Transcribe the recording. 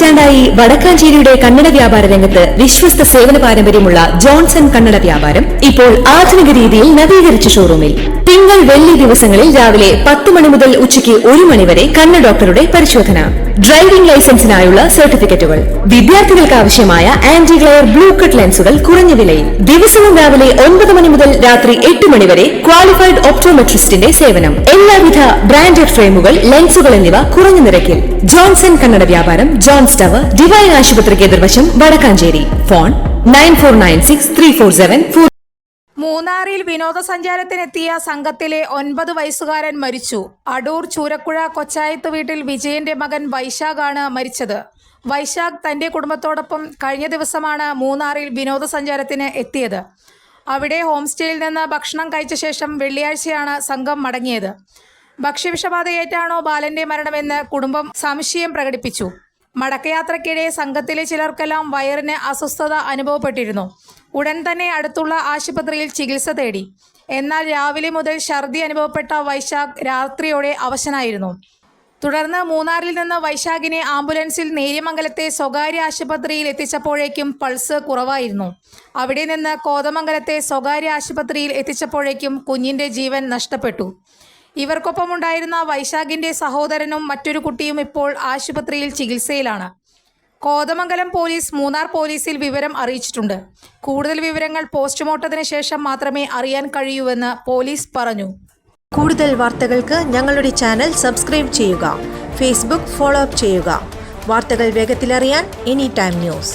പതിറ്റാണ്ടായി വടക്കാഞ്ചേരിയുടെ കന്നഡ വ്യാപാര രംഗത്ത് വിശ്വസ്ത സേവന പാരമ്പര്യമുള്ള ജോൺസൺ കന്നഡ വ്യാപാരം ഇപ്പോൾ ആധുനിക രീതിയിൽ നവീകരിച്ച ഷോറൂമിൽ. തിങ്കൾ വെള്ളി ദിവസങ്ങളിൽ രാവിലെ പത്ത് മണി മുതൽ ഉച്ചയ്ക്ക് ഒരു മണി വരെ കണ്ണ് ഡോക്ടറുടെ പരിശോധന. ഡ്രൈവിംഗ് ലൈസൻസിനായുള്ള സർട്ടിഫിക്കറ്റുകൾ. വിദ്യാർത്ഥികൾക്ക് ആവശ്യമായ ആന്റി ഗ്ലെയർ ബ്ലൂ കട്ട് ലെൻസുകൾ കുറഞ്ഞ വിലയിൽ. ദിവസവും രാവിലെ ഒൻപത് മണി മുതൽ രാത്രി എട്ട് മണി വരെ ക്വാളിഫൈഡ് ഒപ്റ്റോമെട്രിസ്റ്റിന്റെ സേവനം. എല്ലാവിധ ബ്രാൻഡഡ് ഫ്രെയിമുകൾ ലെൻസുകൾ എന്നിവ കുറഞ്ഞ നിരക്കിൽ. ജോൺസൺ കണ്ണട വ്യാപാരം ജോൺസ് ടവർ ഡിവൈൻ ആശുപത്രിക്ക് എതിർവശം Vadakkanchery. Phone nine four nine six three four seven four മൂന്നാറിൽ വിനോദസഞ്ചാരത്തിനെത്തിയ സംഘത്തിലെ ഒൻപത് വയസ്സുകാരൻ മരിച്ചു. അടൂർ ചൂരക്കുഴ കൊച്ചായത്ത് വീട്ടിൽ വിജയന്റെ മകൻ വൈശാഖാണ് മരിച്ചത്. വൈശാഖ് തന്റെ കുടുംബത്തോടൊപ്പം കഴിഞ്ഞ ദിവസമാണ് മൂന്നാറിൽ വിനോദസഞ്ചാരത്തിന് എത്തിയത്. അവിടെ ഹോം സ്റ്റേയിൽ നിന്ന് ഭക്ഷണം കഴിച്ച ശേഷം വെള്ളിയാഴ്ചയാണ് സംഘം മടങ്ങിയത്. ഭക്ഷ്യവിഷബാധയേറ്റാണോ ബാലന്റെ മരണമെന്ന് കുടുംബം സംശയം പ്രകടിപ്പിച്ചു. മടക്കയാത്രയ്ക്കിടെ സംഘത്തിലെ ചിലർക്കെല്ലാം വയറിന് അസ്വസ്ഥത അനുഭവപ്പെട്ടിരുന്നു. ഉടൻ തന്നെ അടുത്തുള്ള ആശുപത്രിയിൽ ചികിത്സ തേടി. എന്നാൽ രാവിലെ മുതൽ ഛർദി അനുഭവപ്പെട്ട വൈശാഖ് രാത്രിയോടെ അവശനായിരുന്നു. തുടർന്ന് മൂന്നാറിൽ നിന്ന് വൈശാഖിനെ ആംബുലൻസിൽ നേര്യമംഗലത്തെ സ്വകാര്യ ആശുപത്രിയിൽ എത്തിച്ചപ്പോഴേക്കും പൾസ് കുറവായിരുന്നു. അവിടെ നിന്ന് കോതമംഗലത്തെ സ്വകാര്യ ആശുപത്രിയിൽ എത്തിച്ചപ്പോഴേക്കും കുഞ്ഞിന്റെ ജീവൻ നഷ്ടപ്പെട്ടു. ഇവർക്കൊപ്പമുണ്ടായിരുന്ന വൈശാഖിന്റെ സഹോദരനും മറ്റൊരു കുട്ടിയും ഇപ്പോൾ ആശുപത്രിയിൽ ചികിത്സയിലാണ്. കോതമംഗലം പോലീസ് മൂന്നാർ പോലീസിൽ വിവരം അറിയിച്ചിട്ടുണ്ട്. കൂടുതൽ വിവരങ്ങൾ പോസ്റ്റ്മോർട്ടത്തിന് ശേഷം മാത്രമേ അറിയാൻ കഴിയൂവെന്ന് പോലീസ് പറഞ്ഞു. കൂടുതൽ വാർത്തകൾക്ക് ഞങ്ങളുടെ ചാനൽ സബ്സ്ക്രൈബ് ചെയ്യുക ഫേസ്ബുക്ക് ഫോളോ അപ്പ് ചെയ്യുക. വാർത്തകൾ വേഗത്തിലറിയാൻ എനി ടൈം ന്യൂസ്.